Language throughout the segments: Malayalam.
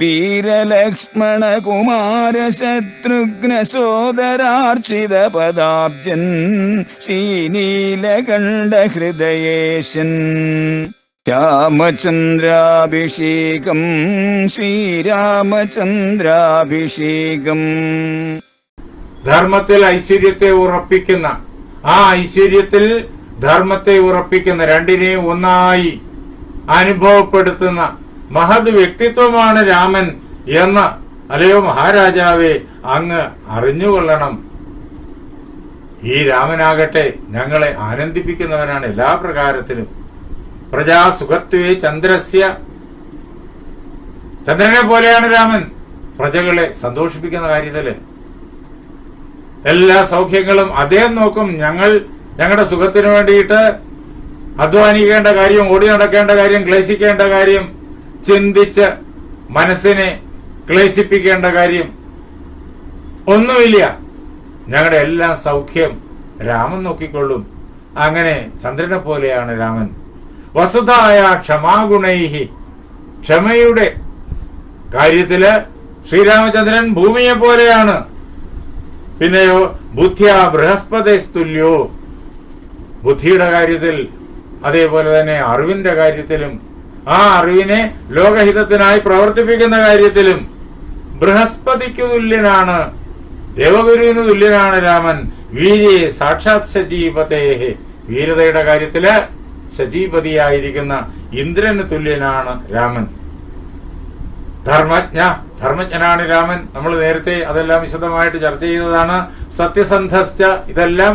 വീരലക്ഷ്മണ കുമാര ശത്രുഘ്ന സോദരാർച്ചിത പദാബ്ജൻ ശ്രീനീലകണ്ഠ ഹൃദയേശൻ രാമചന്ദ്രാഭിഷേകം ശ്രീരാമചന്ദ്രാഭിഷേകം. ധർമ്മത്തിൽ ഐശ്വര്യത്തെ ഉറപ്പിക്കുന്ന ആ ഐശ്വര്യത്തിൽ ധർമ്മത്തെ ഉറപ്പിക്കുന്ന രണ്ടിനെയും ഒന്നായി അനുഭവപ്പെടുത്തുന്ന മഹത് വ്യക്തിത്വമാണ് രാമൻ എന്ന് അല്ലയോ മഹാരാജാവെ അങ്ങ് അറിഞ്ഞുകൊള്ളണം. ഈ രാമനാകട്ടെ ഞങ്ങളെ ആനന്ദിപ്പിക്കുന്നവനാണ് എല്ലാ പ്രകാരത്തിലും. പ്രജാസുഖത്വേ ചന്ദ്രസ്യ. ചന്ദ്രനെ പോലെയാണ് രാമൻ. പ്രജകളെ സന്തോഷിപ്പിക്കുന്ന കാര്യത്തിൽ. എല്ലാ സൗഖ്യങ്ങളും അദ്ദേഹം നോക്കും ഞങ്ങൾ. ഞങ്ങളുടെ സുഖത്തിന് വേണ്ടിയിട്ട് അധ്വാനിക്കേണ്ട കാര്യം ഓടി നടക്കേണ്ട കാര്യം ക്ലേശിക്കേണ്ട കാര്യം ചിന്തിച്ച് മനസ്സിനെ ക്ലേശിപ്പിക്കേണ്ട കാര്യം ഒന്നുമില്ല. ഞങ്ങളുടെ എല്ലാ സൗഖ്യം രാമൻ നോക്കിക്കൊള്ളും. അങ്ങനെ ചന്ദ്രനെ പോലെയാണ് രാമൻ. വസുധായ ക്ഷമാഗുണൈഹി. ക്ഷമയുടെ കാര്യത്തിൽ ശ്രീരാമചന്ദ്രൻ ഭൂമിയെ പോലെയാണ്. പിന്നെയോ ബുദ്ധിയ ബൃഹസ്പതിസ്തുല്യോ ബുദ്ധിയുടെ കാര്യത്തിൽ അതേപോലെ തന്നെ അറിവിന്റെ കാര്യത്തിലും ആ അറിവിനെ ലോകഹിതത്തിനായി പ്രവർത്തിപ്പിക്കുന്ന കാര്യത്തിലും ബൃഹസ്പതിക്ക് തുല്യനാണ് ദേവഗുരുവിന് തുല്യനാണ് രാമൻ. വീര്യെ സാക്ഷാത് സജീവതേഹെ വീരതയുടെ കാര്യത്തിൽ സജീപതിയായിരിക്കുന്ന ഇന്ദ്രന് തുല്യനാണ് രാമൻ. ധർമ്മജ്ഞ ധർമ്മജ്ഞനാണ് രാമൻ. നമ്മൾ നേരത്തെ അതെല്ലാം വിശദമായിട്ട് ചർച്ച ചെയ്തതാണ്. സത്യസന്ധസ്ഥ ഇതെല്ലാം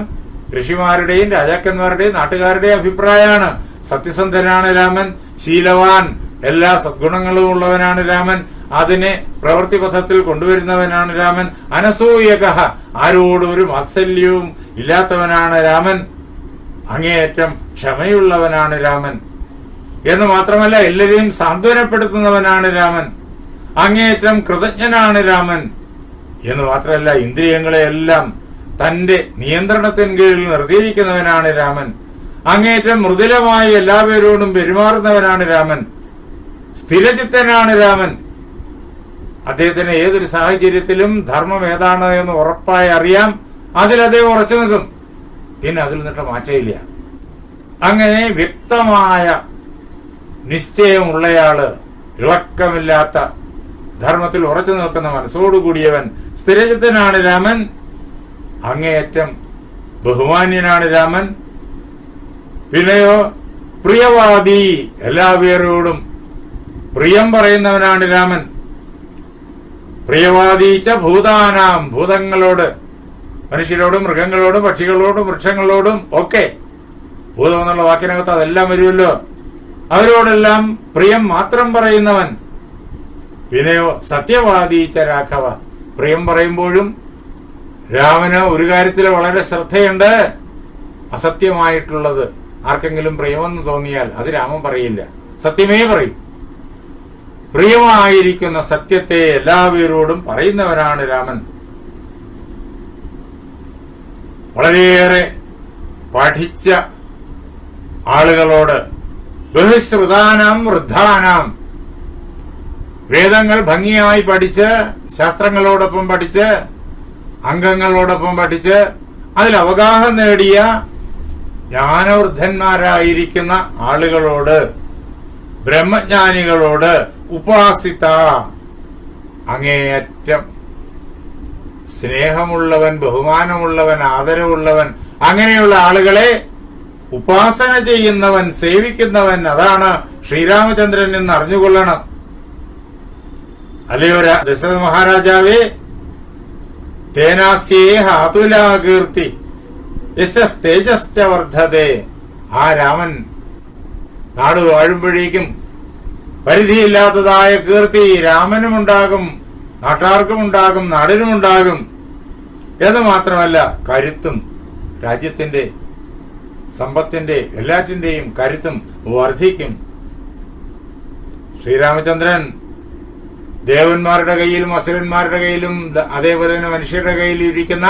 ഋഷിമാരുടെയും രാജാക്കന്മാരുടെയും നാട്ടുകാരുടെയും അഭിപ്രായമാണ്. സത്യസന്ധനാണ് രാമൻ. ശീലവാൻ. എല്ലാ സദ്ഗുണങ്ങളും ഉള്ളവനാണ് രാമൻ. അതിനെ പ്രവൃത്തി പഥത്തിൽ കൊണ്ടുവരുന്നവനാണ് രാമൻ. അനസൂയക ആരോടും ഒരു വാത്സല്യവും ഇല്ലാത്തവനാണ് രാമൻ. അങ്ങേയറ്റം ക്ഷമയുള്ളവനാണ് രാമൻ. എന്ന് മാത്രമല്ല എല്ലാരെയും സാന്ത്വനപ്പെടുത്തുന്നവനാണ് രാമൻ. അങ്ങേയറ്റം കൃതജ്ഞനാണ് രാമൻ. എന്ന് മാത്രമല്ല ഇന്ദ്രിയങ്ങളെയെല്ലാം തന്റെ നിയന്ത്രണത്തിന് കീഴിൽ നിർത്തിയിരിക്കുന്നവനാണ് രാമൻ. അങ്ങേയറ്റം മൃദുലമായി എല്ലാവരോടും പെരുമാറുന്നവനാണ് രാമൻ. സ്ഥിരചിത്തനാണ് രാമൻ. അദ്ദേഹത്തിന് ഏതൊരു സാഹചര്യത്തിലും ധർമ്മം ഏതാണ് എന്ന് ഉറപ്പായി അറിയാം. അതിൽ അദ്ദേഹം ഉറച്ചു നിൽക്കും. പിന്നെ അതിൽ നിന്നിട്ട് മാറ്റമില്ല. അങ്ങനെ വ്യക്തമായ നിശ്ചയമുള്ളയാൾ ഇളക്കമില്ലാത്ത ധർമ്മത്തിൽ ഉറച്ചു നിൽക്കുന്ന മനസ്സോടുകൂടിയവൻ സ്ഥിരചിത്തനാണ് രാമൻ. അങ്ങേയറ്റം ബഹുമാന്യനാണ് രാമൻ. പിന്നെയോ? പ്രിയവാദി എല്ലാവരോടും പ്രിയം പറയുന്നവനാണ് രാമൻ. പ്രിയവാദീച്ച ഭൂതാനാം ഭൂതങ്ങളോട് മനുഷ്യരോടും മൃഗങ്ങളോടും പക്ഷികളോടും വൃക്ഷങ്ങളോടും ഒക്കെ. ഭൂതം എന്നുള്ള വാക്കിനകത്ത് അതെല്ലാം വരുമല്ലോ. അവരോടെല്ലാം പ്രിയം മാത്രം പറയുന്നവൻ. പിന്നെയോ സത്യവാദീച്ച രാഘവ പ്രിയം പറയുമ്പോഴും രാമന് ഒരു കാര്യത്തിൽ വളരെ ശ്രദ്ധയുണ്ട്. അസത്യമായിട്ടുള്ളത് ആർക്കെങ്കിലും പ്രിയമെന്ന് തോന്നിയാൽ അത് രാമൻ പറയില്ല. സത്യമേ പറയും. പ്രിയമായിരിക്കുന്ന സത്യത്തെ എല്ലാവരോടും പറയുന്നവനാണ് രാമൻ. വളരെയേറെ പഠിച്ച ആളുകളോട് ബഹുശ്രുതാനാം വൃദ്ധാനാം വേദങ്ങൾ ഭംഗിയായി പഠിച്ച് ശാസ്ത്രങ്ങളോടൊപ്പം പഠിച്ച് അംഗങ്ങളോടൊപ്പം പഠിച്ച് അതിൽ അവഗാഹം നേടിയ ജ്ഞാനവൃദ്ധന്മാരായിരിക്കുന്ന ആളുകളോട് ബ്രഹ്മജ്ഞാനികളോട് ഉപാസിത. അങ്ങേയറ്റം സ്നേഹമുള്ളവൻ ബഹുമാനമുള്ളവൻ ആദരവുള്ളവൻ അങ്ങനെയുള്ള ആളുകളെ ഉപാസന ചെയ്യുന്നവൻ സേവിക്കുന്നവൻ അതാണ് ശ്രീരാമചന്ദ്രൻ എന്ന് അറിഞ്ഞുകൊള്ളണം അല്ലയോ ദശരഥ മഹാരാജാവേ തേനാസ്യേ അതുലാകീർത്തി. യശസ് ആ രാമൻ നാട് വാഴുമ്പോഴേക്കും പരിധിയില്ലാത്തതായ കീർത്തി രാമനുമുണ്ടാകും നാട്ടാർക്കും ഉണ്ടാകും നാടിനുമുണ്ടാകും എന്ന് മാത്രമല്ല കരുത്തും രാജ്യത്തിന്റെ സമ്പത്തിന്റെ എല്ലാറ്റിന്റെയും കരുത്തും വർദ്ധിക്കും ശ്രീരാമചന്ദ്രൻ ദേവന്മാരുടെ കയ്യിലും അസുരന്മാരുടെ കയ്യിലും അതേപോലെ തന്നെ മനുഷ്യരുടെ കയ്യിലും ഇരിക്കുന്ന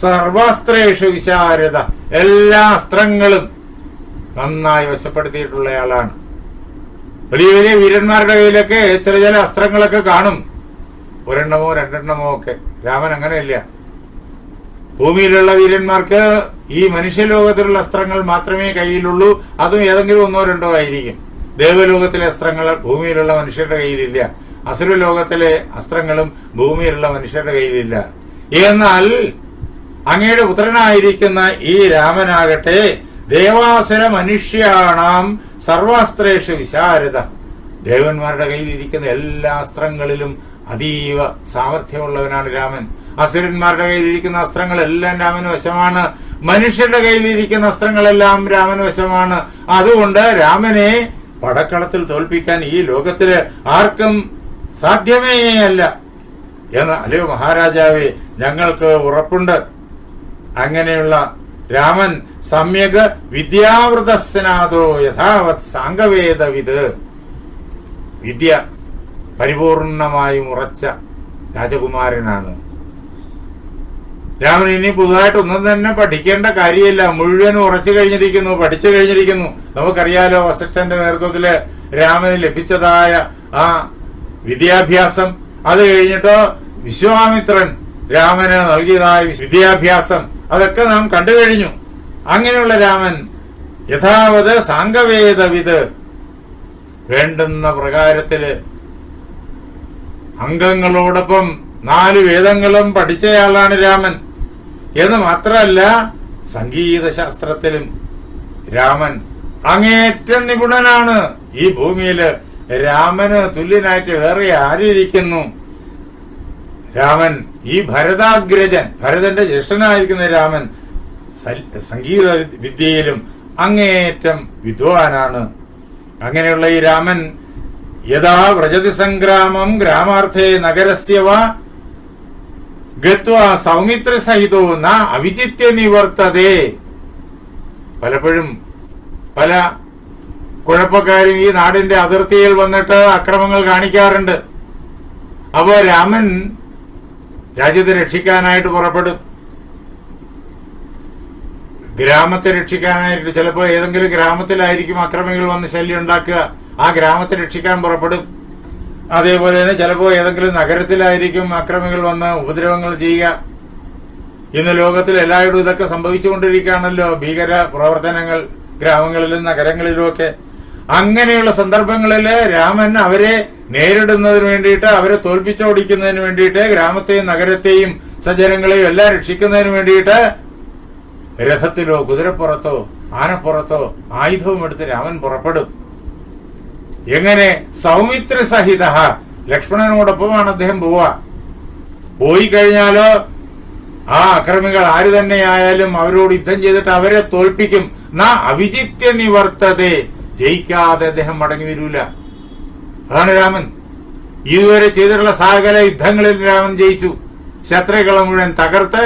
സർവാസ്ത്രേഷു വിശാരത എല്ലാ അസ്ത്രങ്ങളും നന്നായി വശപ്പെടുത്തിയിട്ടുള്ളയാളാണ്. വലിയ വലിയ വീരന്മാരുടെ കയ്യിലൊക്കെ ചില ചില അസ്ത്രങ്ങളൊക്കെ കാണും. ഒരെണ്ണമോ രണ്ടെണ്ണമോ ഒക്കെ. രാമൻ അങ്ങനെയല്ല. ഭൂമിയിലുള്ള വീരന്മാർക്ക് ഈ മനുഷ്യലോകത്തിലുള്ള അസ്ത്രങ്ങൾ മാത്രമേ കയ്യിലുള്ളൂ. അതും ഏതെങ്കിലും ഒന്നോ രണ്ടോ ആയിരിക്കും. ദേവലോകത്തിലെ അസ്ത്രങ്ങൾ ഭൂമിയിലുള്ള മനുഷ്യരുടെ കയ്യിലില്ല. അസുരലോകത്തിലെ അസ്ത്രങ്ങളും ഭൂമിയിലുള്ള മനുഷ്യരുടെ കയ്യിലില്ല. എന്നാൽ അങ്ങയുടെ പുത്രനായിരിക്കുന്ന ഈ രാമനാകട്ടെ ദേവാസുര മനുഷ്യാണാം സർവാസ്ത്രേഷു വിശാരത ദേവന്മാരുടെ കയ്യിലിരിക്കുന്ന എല്ലാ അസ്ത്രങ്ങളിലും അതീവ സാമർഥ്യമുള്ളവനാണ് രാമൻ. അസുരന്മാരുടെ കയ്യിലിരിക്കുന്ന അസ്ത്രങ്ങളെല്ലാം രാമന് വശമാണ്. മനുഷ്യരുടെ കയ്യിലിരിക്കുന്ന അസ്ത്രങ്ങളെല്ലാം രാമന് വശമാണ്. അതുകൊണ്ട് രാമനെ പടക്കളത്തിൽ തോൽപ്പിക്കാൻ ഈ ലോകത്തിൽ ആർക്കും സാധ്യമേ അല്ല എന്ന് അല്ലയോ മഹാരാജാവേ ഞങ്ങൾക്ക് ഉറപ്പുണ്ട്. അങ്ങനെയുള്ള രാമൻ സമ്യക് വിദ്യാവൃതസ്നാഥോ യഥാവത് സാംഗവേദവിത് വിദ്യ പരിപൂർണമായും ഉറച്ച രാജകുമാരനാണ്. രാമൻ ഇനി പുതുതായിട്ട് ഒന്നും തന്നെ പഠിക്കേണ്ട കാര്യമില്ല. മുഴുവനും ഉറച്ചു കഴിഞ്ഞിരിക്കുന്നു പഠിച്ചു കഴിഞ്ഞിരിക്കുന്നു. നമുക്കറിയാലോ വസിഷ്ഠന്റെ നേതൃത്വത്തിൽ രാമന് ലഭിച്ചതായ ആ വിദ്യാഭ്യാസം. അത് കഴിഞ്ഞിട്ടോ വിശ്വാമിത്രൻ രാമന് നൽകിയതായ വിദ്യാഭ്യാസം. അതൊക്കെ നാം കണ്ടു കഴിഞ്ഞു. അങ്ങനെയുള്ള രാമൻ യഥാവത് സാംഗവേദവിത് വേണ്ടുന്ന പ്രകാരത്തിൽ അംഗങ്ങളോടൊപ്പം നാല് വേദങ്ങളും പഠിച്ചയാളാണ് രാമൻ. എന്ന് മാത്രമല്ല സംഗീതശാസ്ത്രത്തിലും രാമൻ അങ്ങേറ്റം നിപുണനാണ്. ഈ ഭൂമിയിൽ രാമന് തുല്യനായിട്ട് വേറെ ആരിയിരിക്കുന്നു രാമൻ ഈ ഭരതാഗ്രജൻ ഭരതന്റെ ജ്യേഷ്ഠനായിരിക്കുന്ന രാമൻ സംഗീത വിദ്യയിലും അങ്ങേറ്റം വിദ്വാനാണ്. അങ്ങനെയുള്ള ഈ രാമൻ യഥാ വ്രജതി സംഗ്രാമം ഗ്രാമാർത്ഥേ നഗരസ്യവ ഗത്വ സൗമിത്ര സഹിതോ ന അവിചിത്യ നിവർത്തതേ. പലപ്പോഴും പല കുഴപ്പക്കാരും ഈ നാടിന്റെ അതിർത്തിയിൽ വന്നിട്ട് അക്രമങ്ങൾ കാണിക്കാറുണ്ട്. അപ്പോ രാമൻ രാജ്യത്തെ രക്ഷിക്കാനായിട്ട് പുറപ്പെടും. ഗ്രാമത്തെ രക്ഷിക്കാനായിട്ട് ചിലപ്പോൾ ഏതെങ്കിലും ഗ്രാമത്തിലായിരിക്കും അക്രമികൾ വന്ന് ശല്യം ഉണ്ടാക്കുക. ആ ഗ്രാമത്തെ രക്ഷിക്കാൻ പുറപ്പെടും. അതേപോലെ തന്നെ ചിലപ്പോൾ ഏതെങ്കിലും നഗരത്തിലായിരിക്കും അക്രമികൾ വന്ന് ഉപദ്രവങ്ങൾ ചെയ്യുക. ഇന്ന് ലോകത്തിൽ എല്ലായിടും ഇതൊക്കെ സംഭവിച്ചുകൊണ്ടിരിക്കുകയാണല്ലോ. ഭീകര പ്രവർത്തനങ്ങൾ ഗ്രാമങ്ങളിലും നഗരങ്ങളിലും ഒക്കെ. അങ്ങനെയുള്ള സന്ദർഭങ്ങളിൽ രാമൻ അവരെ നേരിടുന്നതിന് വേണ്ടിയിട്ട് അവരെ തോൽപ്പിച്ചോടിക്കുന്നതിന് വേണ്ടിയിട്ട് ഗ്രാമത്തെയും നഗരത്തെയും സജ്ജനങ്ങളെയും എല്ലാം രക്ഷിക്കുന്നതിന് വേണ്ടിയിട്ട് രഥത്തിലോ കുതിരപ്പുറത്തോ ആനപ്പുറത്തോ ആയുധവും എടുത്ത് രാമൻ പുറപ്പെടും. എങ്ങനെ? സൗമിത്ര സഹിത ലക്ഷ്മണനോടൊപ്പമാണ് അദ്ദേഹം പോവുക. പോയി കഴിഞ്ഞാലോ ആ അക്രമികൾ ആര് തന്നെയായാലും അവരോട് യുദ്ധം ചെയ്തിട്ട് അവരെ തോൽപ്പിക്കും. നാ അവിജിത്യ നിവർത്തതെ. ജയിക്കാതെ അദ്ദേഹം മടങ്ങി വരൂല. അതാണ് രാമൻ. ഇതുവരെ ചെയ്തിട്ടുള്ള സകല യുദ്ധങ്ങളിൽ രാമൻ ജയിച്ചു. ശത്രുക്കളെ മുഴുവൻ തകർത്ത്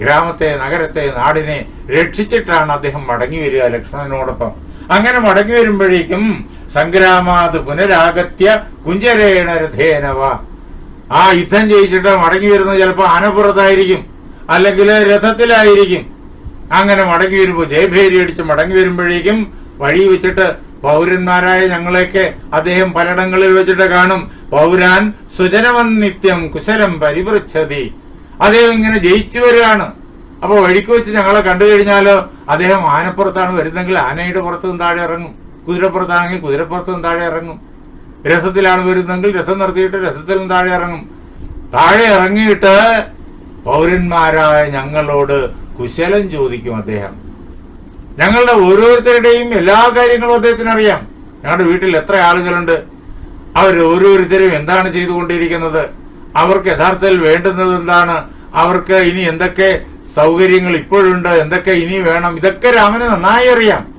ഗ്രാമത്തെ നഗരത്തെ നാടിനെ രക്ഷിച്ചിട്ടാണ് അദ്ദേഹം മടങ്ങി വരിക ലക്ഷ്മണനോടൊപ്പം. അങ്ങനെ മടങ്ങി വരുമ്പോഴേക്കും സംഗ്രാമാത് പുനരാഗത്യ കുഞ്ചരേണ രഥേനവ ആ യുദ്ധം ജയിച്ചിട്ട് മടങ്ങി വരുന്നത് ചിലപ്പോൾ ആനപ്പുറത്തായിരിക്കും അല്ലെങ്കിൽ രഥത്തിലായിരിക്കും. അങ്ങനെ മടങ്ങി വരുമ്പോൾ ജയഭേരി അടിച്ച് മടങ്ങി വരുമ്പോഴേക്കും വഴി വെച്ചിട്ട് പൗരന്മാരായ ഞങ്ങളെയൊക്കെ അദ്ദേഹം പലയിടങ്ങളിൽ വെച്ചിട്ട് കാണും. പൗരാൻ സുജനവൻ നിത്യം കുശലം പരിവൃച്ഛതി. അദ്ദേഹം ഇങ്ങനെ ജയിച്ചു വരികയാണ്. അപ്പൊ വഴിക്ക് വെച്ച് ഞങ്ങളെ കണ്ടു കഴിഞ്ഞാലോ അദ്ദേഹം ആനപ്പുറത്താണ് വരുന്നെങ്കിൽ ആനയുടെ പുറത്തും താഴെ ഇറങ്ങും. കുതിരപ്പുറത്താണെങ്കിൽ കുതിരപ്പുറത്തും താഴെ ഇറങ്ങും. രഥത്തിലാണ് വരുന്നെങ്കിൽ രഥം നിർത്തിയിട്ട് രഥത്തിലും താഴെ ഇറങ്ങും. താഴെ ഇറങ്ങിയിട്ട് പൗരന്മാരായ ഞങ്ങളോട് കുശലം ചോദിക്കും അദ്ദേഹം. ഞങ്ങളുടെ ഓരോരുത്തരുടെയും എല്ലാ കാര്യങ്ങളും അദ്ദേഹത്തിന് അറിയാം. ഞങ്ങളുടെ വീട്ടിൽ എത്ര ആളുകളുണ്ട്. അവർ ഓരോരുത്തരും എന്താണ് ചെയ്തുകൊണ്ടിരിക്കുന്നത്? അവർക്ക് യഥാർത്ഥത്തിൽ വേണ്ടുന്നത് എന്താണ്? അവർക്ക് ഇനി എന്തൊക്കെ സൗകര്യങ്ങൾ ഇപ്പോഴുണ്ട്? എന്തൊക്കെ ഇനി വേണം? ഇതൊക്കെ രാമന് നന്നായി അറിയാം.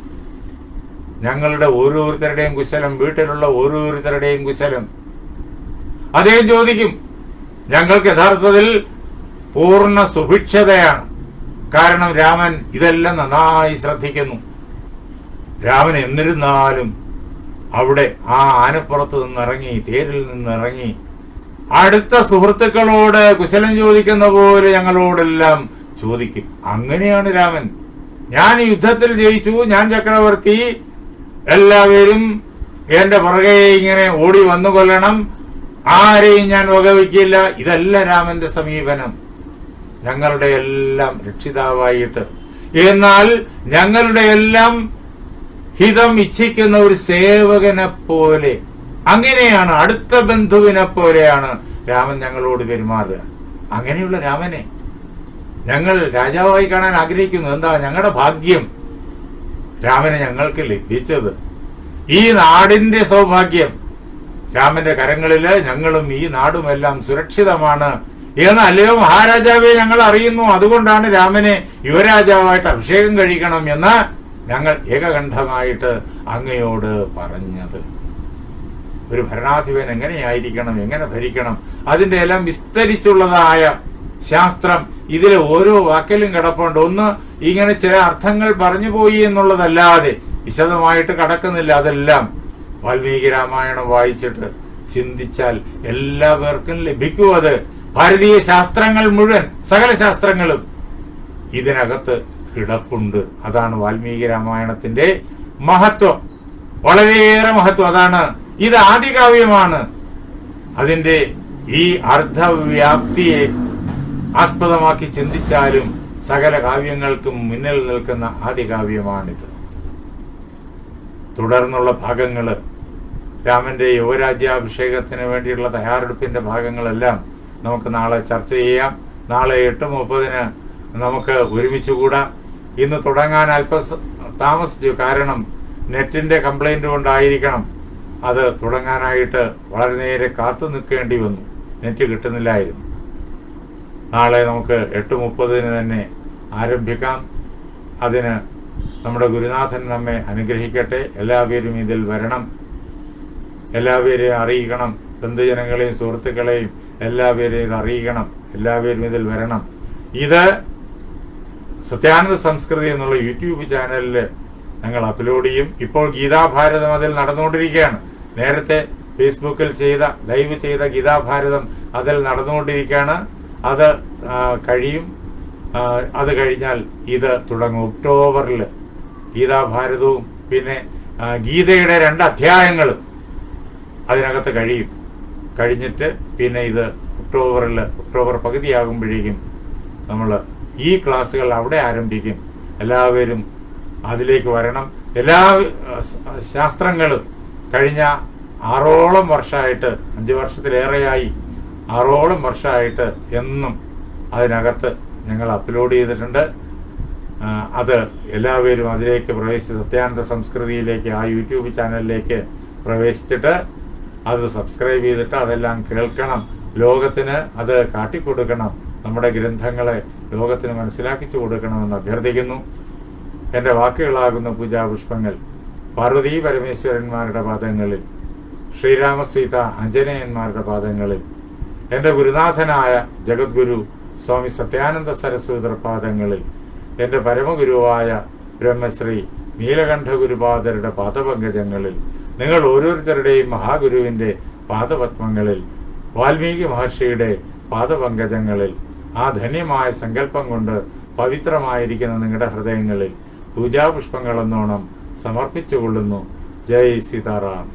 ഞങ്ങളുടെ ഓരോരുത്തരുടെയും കുശലം വീട്ടിലുള്ള ഓരോരുത്തരുടെയും കുശലം. അദ്ദേഹം ചോദിക്കും ഞങ്ങൾക്ക് യഥാർത്ഥത്തിൽ പൂർണ സുഭിക്ഷതയാണ്. കാരണം രാമൻ ഇതെല്ലാം നന്നായി ശ്രദ്ധിക്കുന്നു. രാമൻ എന്നിരുന്നാലും അവിടെ ആ ആനപ്പുറത്ത് നിന്നിറങ്ങി തേരിൽ നിന്നിറങ്ങി അടുത്ത സുഹൃത്തുക്കളോട് കുശലം ചോദിക്കുന്ന പോലെ ഞങ്ങളോടെല്ലാം ചോദിക്കും. അങ്ങനെയാണ് രാമൻ. ഞാൻ യുദ്ധത്തിൽ ജയിച്ചു ഞാൻ ചക്രവർത്തി എല്ലാവരും എന്റെ പുറകെ ഇങ്ങനെ ഓടി വന്നു കൊല്ലണം ആരെയും ഞാൻ വകവയ്ക്കില്ല. ഇതല്ല രാമന്റെ സമീപനം. ഞങ്ങളുടെ എല്ലാം രക്ഷിതാവായിട്ട്. എന്നാൽ ഞങ്ങളുടെ എല്ലാം ഹിതം ഇച്ഛിക്കുന്ന ഒരു സേവകനെ പോലെ. അങ്ങനെയാണ് അടുത്ത ബന്ധുവിനെ പോലെയാണ് രാമൻ ഞങ്ങളോട് പെരുമാറുക. അങ്ങനെയുള്ള രാമനെ ഞങ്ങൾ രാജാവായി കാണാൻ ആഗ്രഹിക്കുന്നു. എന്താ ഞങ്ങളുടെ ഭാഗ്യം? രാമനെ ഞങ്ങൾക്ക് ലഭിച്ചത്. ഈ നാടിന്റെ സൗഭാഗ്യം. രാമന്റെ കരങ്ങളിൽ ഞങ്ങളും ഈ നാടുമെല്ലാം സുരക്ഷിതമാണ്. എന്ന് അല്ലയോ? മഹാരാജാവെ ഞങ്ങൾ അറിയുന്നു. അതുകൊണ്ടാണ് രാമനെ യുവരാജാവായിട്ട് അഭിഷേകം കഴിക്കണം എന്ന് ഞങ്ങൾ ഏകകണ്ഠമായിട്ട് അങ്ങയോട് പറഞ്ഞത്. ഒരു ഭരണാധിപൻ എങ്ങനെയായിരിക്കണം? എങ്ങനെ ഭരിക്കണം? അതിന്റെ എല്ലാം വിസ്തരിച്ചുള്ളതായ ശാസ്ത്രം ഇതിലെ ഓരോ വാക്കിലും കിടപ്പുണ്ട്. ഒന്ന് ഇങ്ങനെ ചില അർത്ഥങ്ങൾ പറഞ്ഞു പോയി എന്നുള്ളതല്ലാതെ വിശദമായിട്ട് കടക്കുന്നില്ല. അതെല്ലാം വാൽമീകി രാമായണം വായിച്ചിട്ട് ചിന്തിച്ചാൽ എല്ലാവർക്കും ലഭിക്കും അത്. ഭാരതീയ ശാസ്ത്രങ്ങൾ മുഴുവൻ സകല ശാസ്ത്രങ്ങളും ഇതിനകത്ത് കിടപ്പുണ്ട്. അതാണ് വാൽമീകി രാമായണത്തിന്റെ മഹത്വം. വളരെയേറെ മഹത്വം. അതാണ് ഇത് ആദികാവ്യമാണ്. അതിന്റെ ഈ അർദ്ധവ്യാപ്തിയെ ആസ്പദമാക്കി ചിന്തിച്ചാലും സകല കാവ്യങ്ങൾക്കും മുന്നിൽ നിൽക്കുന്ന ആദികാവ്യമാണിത്. തുടർന്നുള്ള ഭാഗങ്ങൾ രാമന്റെ യുവരാജ്യാഭിഷേകത്തിന് വേണ്ടിയുള്ള തയ്യാറെടുപ്പിന്റെ ഭാഗങ്ങളെല്ലാം നമുക്ക് നാളെ ചർച്ച ചെയ്യാം. നാളെ എട്ട് മുപ്പതിന് നമുക്ക് ഒരുമിച്ച് കൂടാം ഇന്ന് തുടങ്ങാൻ അല്പ താമസിച്ചു. കാരണം നെറ്റിന്റെ കംപ്ലൈന്റ് കൊണ്ടായിരിക്കണം അത് തുടങ്ങാനായിട്ട് വളരെ നേരെ കാത്തു നിൽക്കേണ്ടി വന്നു. നെറ്റ് കിട്ടുന്നില്ലായിരുന്നു. നാളെ നമുക്ക് എട്ട് മുപ്പതിന് തന്നെ ആരംഭിക്കാം. അതിന് നമ്മുടെ ഗുരുനാഥൻ നമ്മെ അനുഗ്രഹിക്കട്ടെ. എല്ലാവരും ഇതിൽ വരണം. എല്ലാവരെയും അറിയിക്കണം. ബന്ധുജനങ്ങളെയും സുഹൃത്തുക്കളെയും എല്ലാവരെയും ഇത് അറിയിക്കണം എല്ലാവരും ഇതിൽ വരണം. ഇത് സത്യാനന്ദ സംസ്കൃതി എന്നുള്ള യൂട്യൂബ് ചാനലിൽ ഞങ്ങൾ അപ്ലോഡ് ചെയ്യും. ഇപ്പോൾ ഗീതാഭാരതം അതിൽ നടന്നുകൊണ്ടിരിക്കുകയാണ്. നേരത്തെ ഫേസ്ബുക്കിൽ ചെയ്ത ലൈവ് ചെയ്ത ഗീതാഭാരതം അതിൽ നടന്നുകൊണ്ടിരിക്കുകയാണ്. അത് കഴിയും. അത് കഴിഞ്ഞാൽ ഇത് തുടങ്ങും ഒക്ടോബറിൽ ഗീതാഭാരതവും പിന്നെ ഗീതയുടെ രണ്ട് അധ്യായങ്ങളും അതിനകത്ത് കഴിയും. കഴിഞ്ഞിട്ട് പിന്നെ ഇത് ഒക്ടോബറിൽ ഒക്ടോബർ പകുതിയാകുമ്പോഴേക്കും നമ്മൾ ഈ ക്ലാസ്സുകൾ അവിടെ ആരംഭിക്കും. എല്ലാവരും അതിലേക്ക് വരണം. എല്ലാ ശാസ്ത്രങ്ങളും കഴിഞ്ഞ ആറോളം വർഷമായിട്ട് അഞ്ച് വർഷത്തിലേറെയായി ആറോളം വർഷമായിട്ട് എന്നും അതിനകത്ത് ഞങ്ങൾ അപ്ലോഡ് ചെയ്തിട്ടുണ്ട്. അത് എല്ലാവരും അതിലേക്ക് പ്രവേശിച്ച് സത്യാനന്ദ സംസ്കൃതിയിലേക്ക് ആ യൂട്യൂബ് ചാനലിലേക്ക് പ്രവേശിച്ചിട്ട് അത് സബ്സ്ക്രൈബ് ചെയ്തിട്ട് അതെല്ലാം കേൾക്കണം. ലോകത്തിന് അത് കാട്ടിക്കൊടുക്കണം. നമ്മുടെ ഗ്രന്ഥങ്ങളെ ലോകത്തിന് മനസ്സിലാക്കിച്ചു കൊടുക്കണമെന്ന് അഭ്യർത്ഥിക്കുന്നു. എന്റെ വാക്കുകളാകുന്ന പൂജാപുഷ്പങ്ങൾ പാർവതി പരമേശ്വരന്മാരുടെ പാദങ്ങളിൽ ശ്രീരാമ സീത അഞ്ജനേയന്മാരുടെ പാദങ്ങളിൽ എന്റെ ഗുരുനാഥനായ ജഗദ്ഗുരു സ്വാമി സത്യാനന്ദ സരസ്വതർ പാദങ്ങളിൽ എന്റെ പരമഗുരുവായ ബ്രഹ്മശ്രീ നീലകണ്ഠ ഗുരുപാദരുടെ പാദപങ്കജങ്ങളിൽ നിങ്ങൾ ഓരോരുത്തരുടെയും മഹാഗുരുവിന്റെ പാദപത്മങ്ങളിൽ വാൽമീകി മഹർഷിയുടെ പാദപങ്കജങ്ങളിൽ ആ ധന്യമായ സങ്കല്പം കൊണ്ട് പവിത്രമായിരിക്കുന്ന നിങ്ങളുടെ ഹൃദയങ്ങളിൽ പൂജാപുഷ്പങ്ങളെന്നോണം സമർപ്പിച്ചുകൊള്ളുന്നു. ജയ് സീതാറാം.